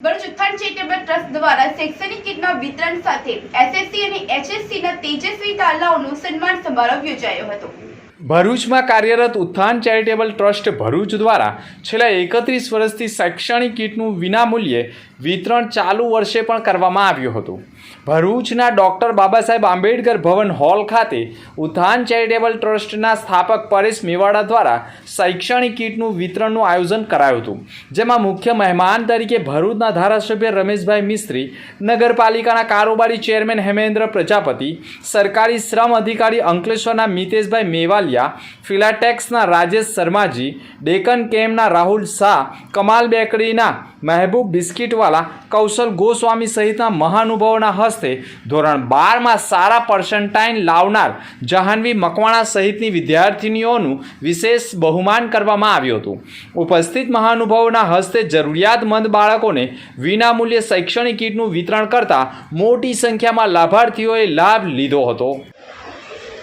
ભરૂચ ઉત્થાન charitable trust દ્વારા શૈક્ષણિક વિતરણ સાથે એસએસસી અને એચએસસીના તેજસ્વી તાલાઓનો સન્માન સમારોહ યોજાયો હતો. ભરૂચમાં કાર્યરત ઉત્થાન ચેરિટેબલ ટ્રસ્ટ ભરૂચ દ્વારા છેલ્લા એકત્રીસ વર્ષથી શૈક્ષણિક કીટનું વિનામૂલ્યે વિતરણ ચાલુ વર્ષે પણ કરવામાં આવ્યું હતું. ભરૂચના ડૉક્ટર બાબા સાહેબ આંબેડકર ભવન હોલ ખાતે ઉત્થાન ચેરિટેબલ ટ્રસ્ટના સ્થાપક પરેશ મેવાડા દ્વારા શૈક્ષણિક કીટનું વિતરણનું આયોજન કરાયું હતું. જેમાં મુખ્ય મહેમાન તરીકે ભરૂચના ધારાસભ્ય રમેશભાઈ મિસ્ત્રી, નગરપાલિકાના કારોબારી ચેરમેન હેમેન્દ્ર પ્રજાપતિ, સરકારી શ્રમ અધિકારી અંકલેશ્વરના મિતેશભાઈ મેવાલિયા ફિલાટેક્સના રાજેશ શર્માજી, ડેકન કેમ્પના રાહુલ શાહ, કમાલ બેકરીના મહેબૂબ બિસ્કિટવાલા, કૌશલ ગોસ્વામી સહિતના મહાનુભાવોના હસ્તે ધોરણ બારમાં સારા પર્સન્ટાઇન લાવનાર જહાનવી મકવાણા સહિતની વિદ્યાર્થિનીઓનું વિશેષ બહુમાન કરવામાં આવ્યું હતું. ઉપસ્થિત મહાનુભાવોના હસ્તે જરૂરિયાતમંદ બાળકોને વિનામૂલ્યે શૈક્ષણિક કીટનું વિતરણ કરતા મોટી સંખ્યામાં લાભાર્થીઓએ લાભ લીધો હતો.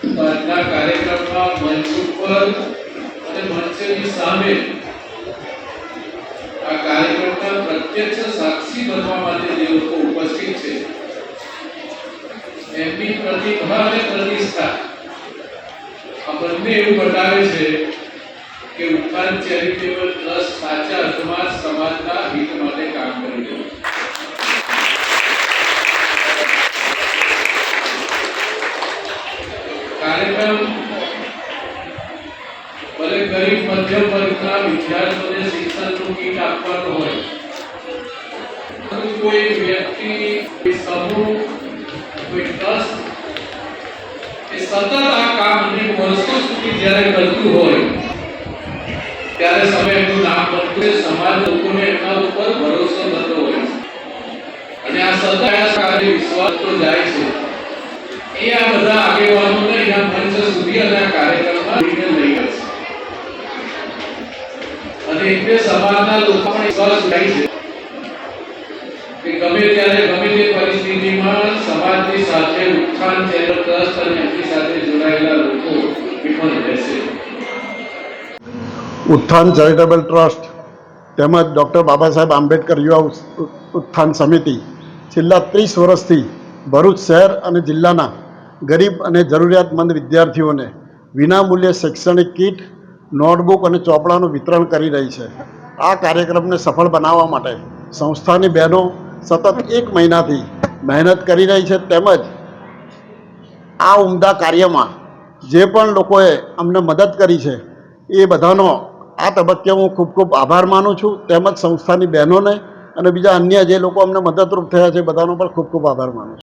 આજના કાર્યક્રમમાં મંચ ઉપર અને મંચની સામે આ કાર્યક્રમના પ્રત્યક્ષ સાક્ષી બનવા માટે જે લોકો ઉપસ્થિત છે, એમની પ્રતિભા અને પ્રતિષ્ઠા. આ બંને એવું બતાવે છે કે ઉત્થાન ચેરિટેબલ ટ્રસ્ટ સાચા અર્થમાં સમાજના હિત માટે કામ કરી રહ્યું છે. ગરીબ મધ્યમ વર્ગના વિદ્યાર્થીઓને શિક્ષણનું કીટ આપવાનું હોય. કોઈ વ્યક્તિ સમૂહ, કોઈ ટ્રસ્ટ સતત આ કામ અનેક વર્ષો સુધી જ્યારે કરતું હોય, ત્યારે સમય એમનું નામ બનતું સમાજ લોકોને એમના ઉપર ભરોસો થતો હોય અને આ સતત કાર્ય વિશ્વાસ તો જાય છે. એ આ બધા આગેવાનોને એટલે સમાજના લોકો પણ વિશ્વાસ જાય છે કે ગમે ત્યારે ગમે તે પરિસ્થિતિમાં સમાજની સાથે ઉત્થાન ચેરિટેબલ ટ્રસ્ટ અને એમની સાથે જોડાયેલા લોકો વિફળ રહેશે. ઉત્થાન ચેરિટેબલ ટ્રસ્ટ તેમજ ડૉક્ટર બાબા સાહેબ આંબેડકર યુવા ઉત્થાન સમિતિ છેલ્લા ત્રીસ વર્ષથી ભરૂચ શહેર અને જિલ્લાના ગરીબ અને જરૂરિયાતમંદ વિદ્યાર્થીઓને વિનામૂલ્યે શૈક્ષણિક કીટ નોટબુક અને ચોપડાનું વિતરણ કરી રહી છે. આ કાર્યક્રમને સફળ બનાવવા માટે સંસ્થાની બહેનો સતત એક મહિનાથી મહેનત કરી રહી છે તેમજ આ ઉમદા કાર્યમાં જે પણ લોકોએ અમને મદદ કરી છે, એ બધાનો આ તબક્કે હું ખૂબ ખૂબ આભાર માનું છું. તેમજ સંસ્થાની બહેનોને અને બીજા અન્ય જે લોકો અમને મદદરૂપ થયા છે, બધાનો પણ ખૂબ ખૂબ આભાર માનું છું.